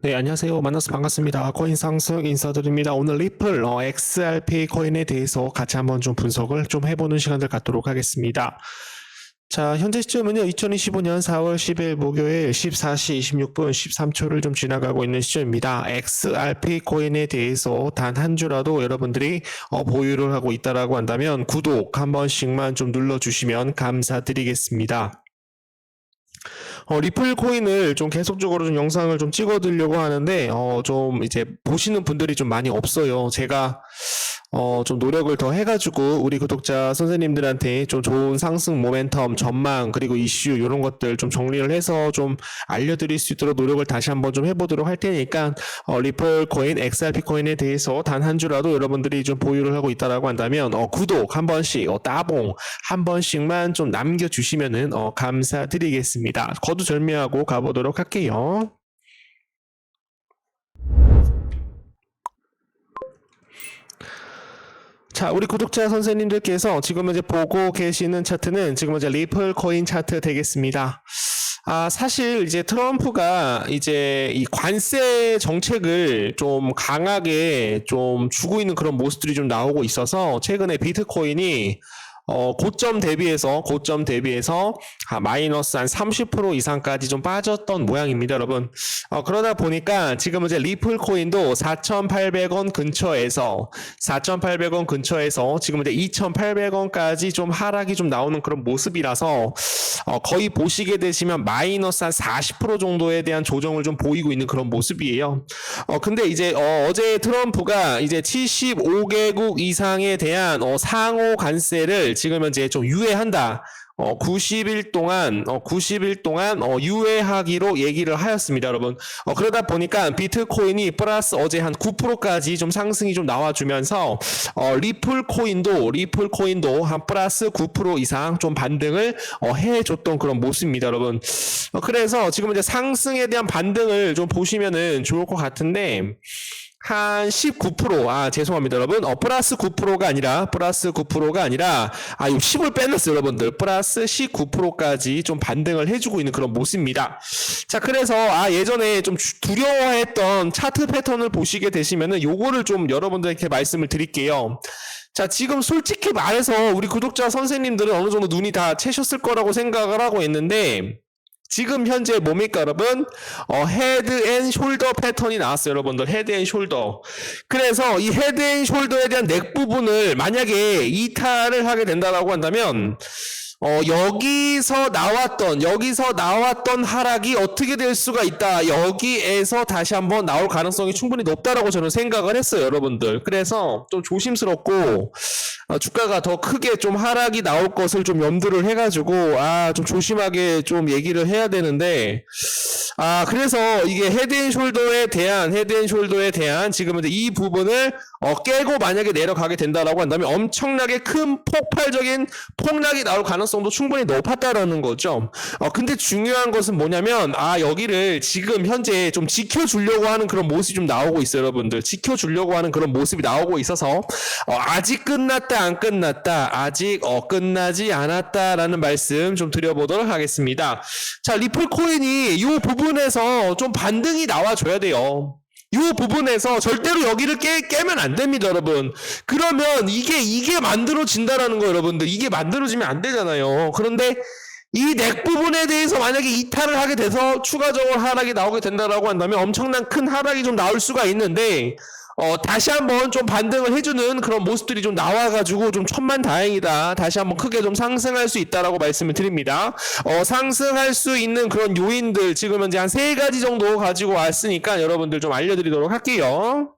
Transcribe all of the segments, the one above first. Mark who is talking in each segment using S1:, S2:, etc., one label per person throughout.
S1: 네, 안녕하세요. 만나서 반갑습니다. 코인 상승 인사드립니다. 오늘 리플 어, XRP 코인에 대해서 같이 한번 좀 분석을 좀 해보는 시간을 갖도록 하겠습니다. 자, 현재 시점은요, 2025년 4월 10일 목요일 14시 26분 13초를 좀 지나가고 있는 시점입니다. XRP 코인에 대해서 단 한 주라도 여러분들이 어, 보유를 하고 있다라고 한다면 구독 한 번씩만 좀 눌러주시면 감사드리겠습니다. 어, 리플 코인을 좀 계속적으로 좀 영상을 좀 찍어드리려고 하는데, 어, 좀 이제 보시는 분들이 좀 많이 없어요. 제가, 어, 좀 노력을 더 해가지고 우리 구독자 선생님들한테 좀 좋은 상승 모멘텀, 전망, 그리고 이슈, 이런 것들 좀 정리를 해서 좀 알려드릴 수 있도록 노력을 다시 한번 좀 해보도록 할 테니까, 어, 리플 코인, XRP 코인에 대해서 단 한 주라도 여러분들이 좀 보유를 하고 있다라고 한다면, 어, 구독 한 번씩, 어, 따봉 한 번씩만 좀 남겨주시면은, 어, 감사드리겠습니다. 거두절미하고 가보도록 할게요. 자, 우리 구독자 선생님들께서 지금 이제 보고 계시는 차트는 지금 이제 리플 코인 차트 되겠습니다. 아, 사실 이제 트럼프가 이제 이 관세 정책을 좀 강하게 좀 주고 있는 그런 모습들이 좀 나오고 있어서 최근에 비트코인이 어, 고점 대비해서, 고점 대비해서, 아, 마이너스 한 30% 이상까지 좀 빠졌던 모양입니다, 여러분. 어, 그러다 보니까 지금 이제 리플 코인도 4,800원 근처에서, 4,800원 근처에서 지금 이제 2,800원까지 좀 하락이 좀 나오는 그런 모습이라서, 어, 거의 보시게 되시면 마이너스 한 40% 정도에 대한 조정을 좀 보이고 있는 그런 모습이에요. 어, 근데 이제, 어, 어제 트럼프가 이제 75개국 이상에 대한 어, 상호 관세를 지금 현재 좀 유예한다. 어, 90일 동안, 어, 90일 동안, 어, 유예하기로 얘기를 하였습니다, 여러분. 어, 그러다 보니까 비트코인이 플러스 어제 한 9%까지 좀 상승이 좀 나와주면서, 어, 리플 코인도, 리플 코인도 한 플러스 9% 이상 좀 반등을, 어, 해줬던 그런 모습입니다, 여러분. 어, 그래서 지금 이제 상승에 대한 반등을 좀 보시면은 좋을 것 같은데, 한 19%, 아, 죄송합니다, 여러분. 어, 플러스 9%가 아니라, 플러스 9%가 아니라, 아, 이거 10을 빼놨어요, 여러분들. 플러스 19%까지 좀 반등을 해주고 있는 그런 모습입니다. 자, 그래서, 아, 예전에 좀 주- 두려워했던 차트 패턴을 보시게 되시면은 요거를 좀 여러분들께 말씀을 드릴게요. 자, 지금 솔직히 말해서 우리 구독자 선생님들은 어느 정도 눈이 다 채셨을 거라고 생각을 하고 있는데, 지금 현재 뭡니까 여러분? 어, 헤드 앤 숄더 패턴이 나왔어요 여러분들 헤드 앤 숄더 그래서 이 헤드 앤 숄더에 대한 넥 부분을 만약에 이탈을 하게 된다라고 한다면 어, 여기서 나왔던, 여기서 나왔던 하락이 어떻게 될 수가 있다. 여기에서 다시 한번 나올 가능성이 충분히 높다라고 저는 생각을 했어요, 여러분들. 그래서 좀 조심스럽고, 어, 주가가 더 크게 좀 하락이 나올 것을 좀 염두를 해가지고, 아, 좀 조심하게 좀 얘기를 해야 되는데, 아, 그래서 이게 헤드 앤 숄더에 대한, 헤드 앤 숄더에 대한 지금 이 부분을 어, 깨고 만약에 내려가게 된다라고 한다면 엄청나게 큰 폭발적인 폭락이 나올 가능성 도 충분히 높았다라는 거죠. 어, 근데 중요한 것은 뭐냐면, 아, 여기를 지금 현재 좀 지켜주려고 하는 그런 모습이 좀 나오고 있어요, 여러분들. 지켜주려고 하는 그런 모습이 나오고 있어서, 어, 아직 끝났다, 안 끝났다, 아직 어, 끝나지 않았다라는 말씀 좀 드려보도록 하겠습니다. 자, 리플 코인이 이 부분에서 좀 반등이 나와줘야 돼요. 이 부분에서 절대로 여기를 깨, 깨면 안 됩니다, 여러분. 그러면 이게, 이게 만들어진다라는 거예요, 여러분들. 이게 만들어지면 안 되잖아요. 그런데 이 넥 부분에 대해서 만약에 이탈을 하게 돼서 추가적으로 하락이 나오게 된다라고 한다면 엄청난 큰 하락이 좀 나올 수가 있는데, 어, 다시 한번 좀 반등을 해주는 그런 모습들이 좀 나와가지고 좀 천만 다행이다. 다시 한번 크게 좀 상승할 수 있다라고 말씀을 드립니다. 어, 상승할 수 있는 그런 요인들 지금 현재 한 세 가지 정도 가지고 왔으니까 여러분들 좀 알려드리도록 할게요.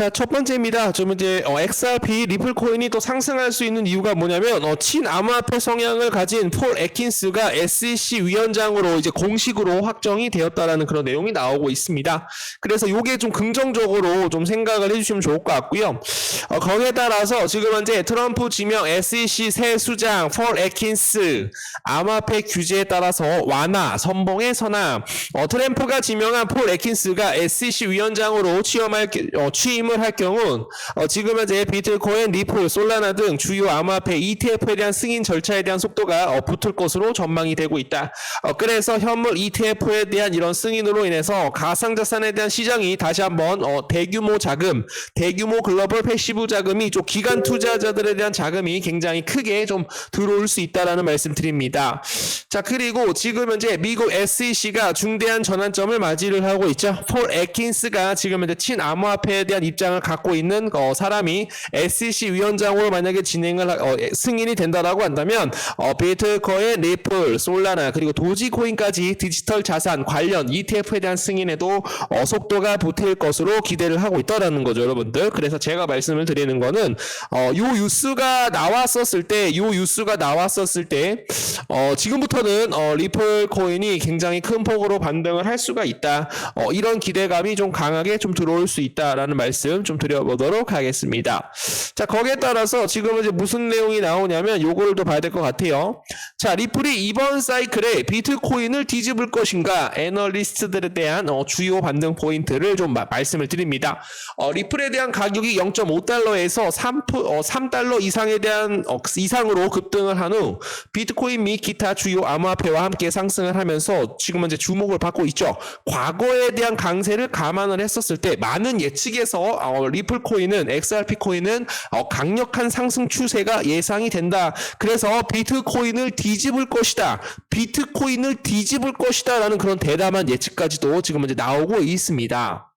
S1: 자, 첫 번째입니다. 좀 이제 어, XRP 리플 코인이 또 상승할 수 있는 이유가 뭐냐면 어, 친암호화폐 성향을 가진 폴 애킨스가 SEC 위원장으로 이제 공식으로 확정이 되었다라는 그런 내용이 나오고 있습니다. 그래서 요게 좀 긍정적으로 좀 생각을 해주시면 좋을 것 같고요. 어, 거기에 따라서 지금 현재 트럼프 지명 SEC 새 수장 폴 애킨스 암호화폐 규제에 따라서 완화 선봉의 선언 어, 트럼프가 지명한 폴 애킨스가 SEC 위원장으로 취임할 게- 어, 취임 을 말씀을 할 경우 어, 지금 현재 비트코인, 리플, 솔라나 등 주요 암호화폐 ETF에 대한 승인 절차에 대한 속도가 어, 붙을 것으로 전망이 되고 있다. 어, 그래서 현물 ETF에 대한 이런 승인으로 인해서 가상자산에 대한 시장이 다시 한번 어, 대규모 자금, 대규모 글로벌 패시브 자금이 좀 기간 투자자들에 대한 자금이 굉장히 크게 좀 들어올 수 있다라는 말씀드립니다. 자 그리고 지금 현재 미국 SEC가 중대한 전환점을 맞이를 하고 있죠. 폴 애킨스가 지금 현재 친암호화폐에 대한 입장 을 갖고 있는 어, 사람이 SEC 위원장으로 만약에 진행을 하- 어, 예, 승인이 된다라고 한다면 어, 비트코인, 리플, 솔라나 그리고 도지코인까지 디지털 자산 관련 ETF에 대한 승인에도 어, 속도가 붙을 것으로 기대를 하고 있다라는 거죠, 여러분들. 그래서 제가 말씀을 드리는 거는 어, 요 뉴스가 나왔었을 때, 요 뉴스가 나왔었을 때, 어, 지금부터는 어, 리플 코인이 굉장히 큰 폭으로 반등을 할 수가 있다. 어, 이런 기대감이 좀 강하게 좀 들어올 수 있다라는 말씀 좀 드려보도록 하겠습니다. 자, 거기에 따라서 지금 이제 무슨 내용이 나오냐면 요거를 또 봐야 될 것 같아요. 자, 리플이 이번 사이클에 비트코인을 뒤집을 것인가 애널리스트들에 대한 어, 주요 반등 포인트를 좀 마- 말씀을 드립니다. 어, 리플에 대한 가격이 0.5달러에서 3, 어, 3달러 이상에 대한 어, 이상으로 급등을 한 후 비트코인 및 기타 주요 암호화폐와 함께 상승을 하면서 지금 현재 주목을 받고 있죠. 과거에 대한 강세를 감안을 했었을 때 많은 예측에서 어, 리플 코인은 XRP 코인은 어, 강력한 상승 추세가 예상이 된다. 그래서 비트코인을 뒤집을 것이다. 비트코인을 뒤집을 것이다라는 그런 대담한 예측까지도 지금 현재 나오고 있습니다.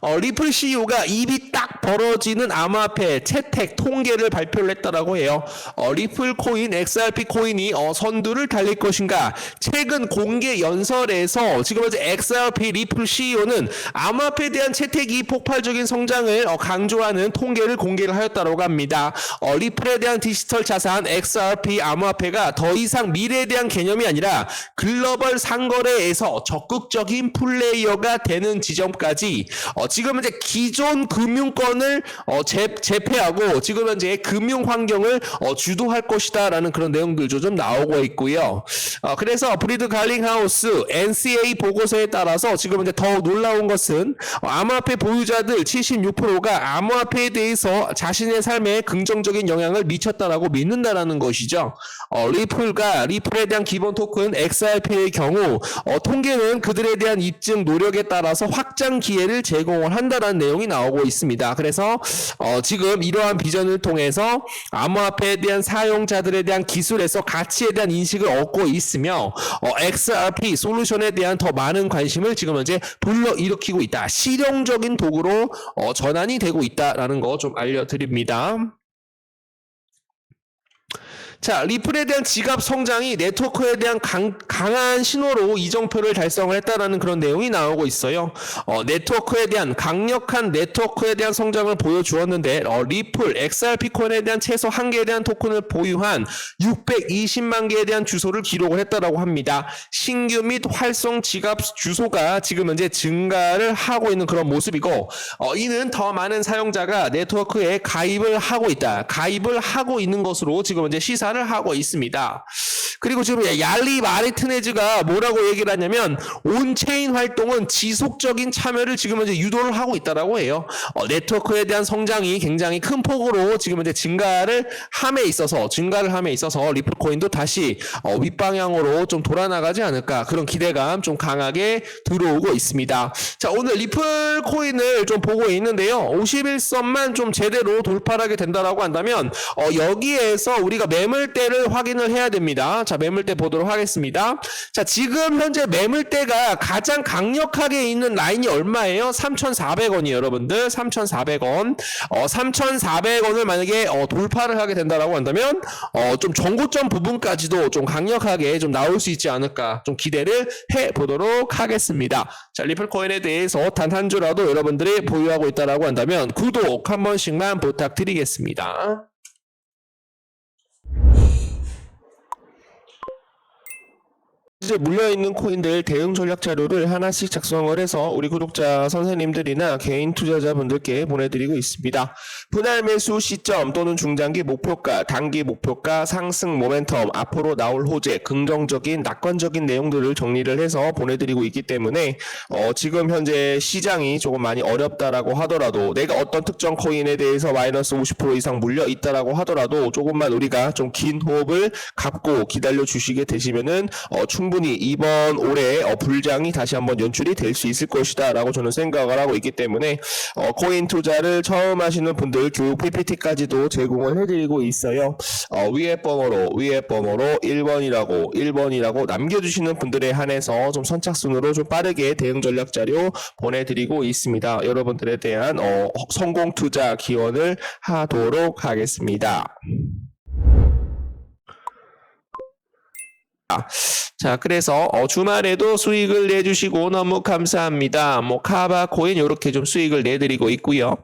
S1: 어, 리플 CEO가 입이 딱 벌어지는 암호화폐 채택 통계를 발표를 했다라고 해요. 어, 리플 코인, XRP 코인이 어, 선두를 달릴 것인가? 최근 공개 연설에서 지금 현재 XRP 리플 CEO는 암호화폐에 대한 채택이 폭발적인 성장을 어, 강조하는 통계를 공개를 하였다고 합니다. 어, 리플에 대한 디지털 자산 XRP 암호화폐가 더 이상 미래에 대한 개념이 아니라 글로벌 상거래에서 적극적인 플레이어가 되는 지점까지 어, 지금 현재 기존 금융권을 어, 재, 재패하고 지금 현재 금융 환경을 어, 주도할 것이다라는 그런 내용들도 좀 나오고 있고요. 어, 그래서 브리드 갈링하우스 NCA 보고서에 따라서 지금 현재 더 놀라운 것은 어, 암호화폐 보유자들 76%가 암호화폐에 대해서 자신의 삶에 긍정적인 영향을 미쳤다라고 믿는다라는 것이죠. 어, 리플과 리플에 대한 기본 토큰 XRP의 경우 어, 통계는 그들에 대한 입증 노력에 따라서 확장 기회를 제공 을 한다라는 내용이 나오고 있습니다. 그래서 어, 지금 이러한 비전을 통해서 암호화폐에 대한 사용자들에 대한 기술에서 가치에 대한 인식을 얻고 있으며 어, XRP 솔루션에 대한 더 많은 관심을 지금 현재 불러 일으키고 있다. 실용적인 도구로 어, 전환이 되고 있다라는 거 좀 알려드립니다. 자, 리플에 대한 지갑 성장이 네트워크에 대한 강, 강한 신호로 이정표를 달성을 했다라는 그런 내용이 나오고 있어요. 어, 네트워크에 대한 강력한 네트워크에 대한 성장을 보여주었는데 어, 리플, XRP 코인에 대한 최소 한 개에 대한 토큰을 보유한 620만 개에 대한 주소를 기록을 했다라고 합니다. 신규 및 활성 지갑 주소가 지금 현재 증가를 하고 있는 그런 모습이고 어, 이는 더 많은 사용자가 네트워크에 가입을 하고 있다. 가입을 하고 있는 것으로 지금 현재 시사 를 하고 있습니다. 그리고 지금 얄리 마리트네즈가 뭐라고 얘기를 하냐면 온체인 활동은 지속적인 참여를 지금 현재 유도를 하고 있다라고 해요. 어, 네트워크에 대한 성장이 굉장히 큰 폭으로 지금 현재 증가를 함에 있어서 증가를 함에 있어서 리플 코인도 다시 어, 윗방향으로 좀 돌아나가지 않을까 그런 기대감 좀 강하게 들어오고 있습니다. 자 오늘 리플 코인을 좀 보고 있는데요. 51선만 좀 제대로 돌파하게 된다라고 한다면 어, 여기에서 우리가 매물 대를 확인을 해야 됩니다. 자 매물대 보도록 하겠습니다. 자 지금 현재 매물대가 가장 강력하게 있는 라인이 얼마예요? 3,400원이에요, 여러분들. 3,400원. 어, 3,400원을 만약에 어, 돌파를 하게 된다라고 한다면 어, 좀 정고점 부분까지도 좀 강력하게 좀 나올 수 있지 않을까 좀 기대를 해 보도록 하겠습니다. 자, 리플 코인에 대해서 단 한 주라도 여러분들이 보유하고 있다라고 한다면 구독 한 번씩만 부탁드리겠습니다. 이제 물려있는 코인들 대응 전략 자료를 하나씩 작성을 해서 우리 구독자 선생님들이나 개인 투자자분들께 보내드리고 있습니다. 분할 매수 시점 또는 중장기 목표가, 단기 목표가, 상승 모멘텀, 앞으로 나올 호재, 긍정적인, 낙관적인 내용들을 정리를 해서 보내드리고 있기 때문에 어, 지금 현재 시장이 조금 많이 어렵다라고 하더라도 내가 어떤 특정 코인에 대해서 마이너스 50% 이상 물려 있다라고 하더라도 조금만 우리가 좀 긴 호흡을 갖고 기다려 주시게 되시면은 어, 충분히 이번 올해 어, 불장이 다시 한번 연출이 될 수 있을 것이다라고 저는 생각을 하고 있기 때문에 어, 코인 투자를 처음 하시는 분들 교육 PPT까지도 제공을 해드리고 있어요. 어, 위에 번호로 위에 번호로 1번이라고 1번이라고 남겨주시는 분들에 한해서 좀 선착순으로 좀 빠르게 대응 전략 자료 보내드리고 있습니다. 여러분들에 대한 어, 성공 투자 기원을 하도록 하겠습니다. 자, 그래서 어, 주말에도 수익을 내주시고 너무 감사합니다. 뭐 카바 코인 이렇게 좀 수익을 내드리고 있고요.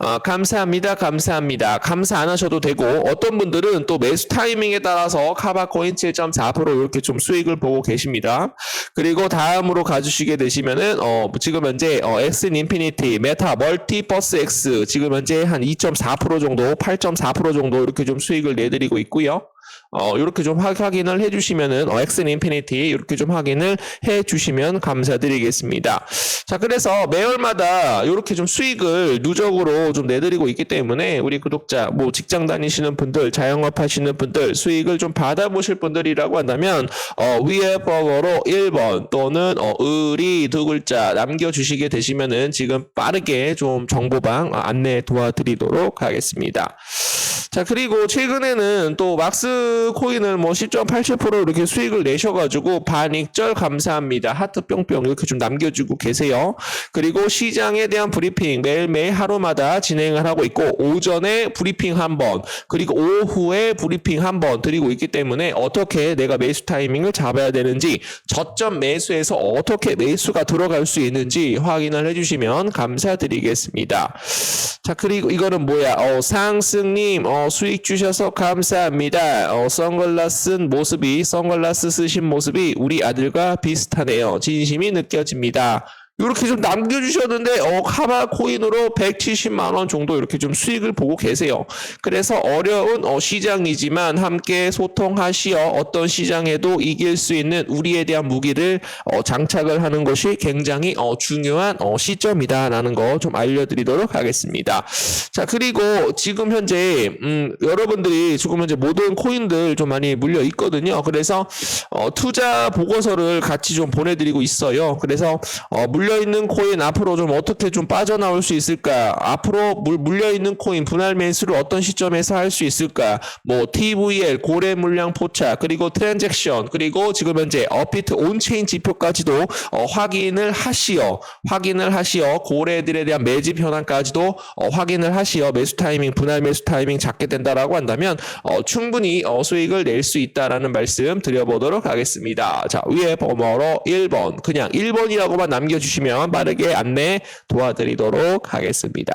S1: 어, 감사합니다, 감사합니다. 감사 안 하셔도 되고 어떤 분들은 또 매수 타이밍에 따라서 카바 코인 7.4% 이렇게 좀 수익을 보고 계십니다. 그리고 다음으로 가주시게 되시면은 어, 지금 현재 어, 엑슨 인피니티, 메타, 멀티버스 X 지금 현재 한 2.4% 정도, 8.4% 정도 이렇게 좀 수익을 내드리고 있고요. 어, 이렇게 좀 확- 확인을 해주시면은, 어, 엑슨 인피니티, 이렇게 좀 확인을 해주시면 감사드리겠습니다. 자, 그래서 매월마다 이렇게 좀 수익을 누적으로 좀 내드리고 있기 때문에, 우리 구독자, 뭐 직장 다니시는 분들, 자영업 하시는 분들, 수익을 좀 받아보실 분들이라고 한다면, 어, 위에 번호로 1번 또는, 어, 의리 두 글자 남겨주시게 되시면은 지금 빠르게 좀 정보방 안내 도와드리도록 하겠습니다. 자, 그리고 최근에는 또 막스 코인을 뭐 10.87% 이렇게 수익을 내셔가지고 반익절 감사합니다. 하트 뿅뿅 이렇게 좀 남겨주고 계세요. 그리고 시장에 대한 브리핑 매일매일 하루마다 진행을 하고 있고 오전에 브리핑 한 번, 그리고 오후에 브리핑 한 번 드리고 있기 때문에 어떻게 내가 매수 타이밍을 잡아야 되는지 저점 매수에서 어떻게 매수가 들어갈 수 있는지 확인을 해주시면 감사드리겠습니다. 자, 그리고 이거는 뭐야? 어, 상승님, 어, 수익 주셔서 감사합니다. 어, 선글라스 모습이, 선글라스 쓰신 모습이 우리 아들과 비슷하네요. 진심이 느껴집니다. 이렇게 좀 남겨주셨는데, 어, 카바 코인으로 170만 원 정도 이렇게 좀 수익을 보고 계세요. 그래서 어려운 어, 시장이지만 함께 소통하시어 어떤 시장에도 이길 수 있는 우리에 대한 무기를 어, 장착을 하는 것이 굉장히 어, 중요한 어, 시점이다라는 거 좀 알려드리도록 하겠습니다. 자, 그리고 지금 현재, 음, 여러분들이 지금 현재 모든 코인들 좀 많이 물려 있거든요. 그래서, 어, 투자 보고서를 같이 좀 보내드리고 있어요. 그래서, 어, 물려 있는 코인 앞으로 좀 어떻게 좀 빠져나올 수 있을까? 앞으로 물, 물려 있는 코인 분할 매수를 어떤 시점에서 할 수 있을까? 뭐, TVL, 고래 물량 포착, 그리고 트랜잭션, 그리고 지금 현재 어피트 온체인 지표까지도 어, 확인을 하시어, 확인을 하시어, 고래들에 대한 매집 현황까지도 어, 확인을 하시어 매수 타이밍, 분할 매수 타이밍 잡게 된다라고 한다면 어, 충분히 어, 수익을 낼 수 있다라는 말씀 드려보도록 하겠습니다. 자, 위에 번호로 1번, 그냥 1번이라고만 남겨 주시면 빠르게 안내 도와드리도록 하겠습니다.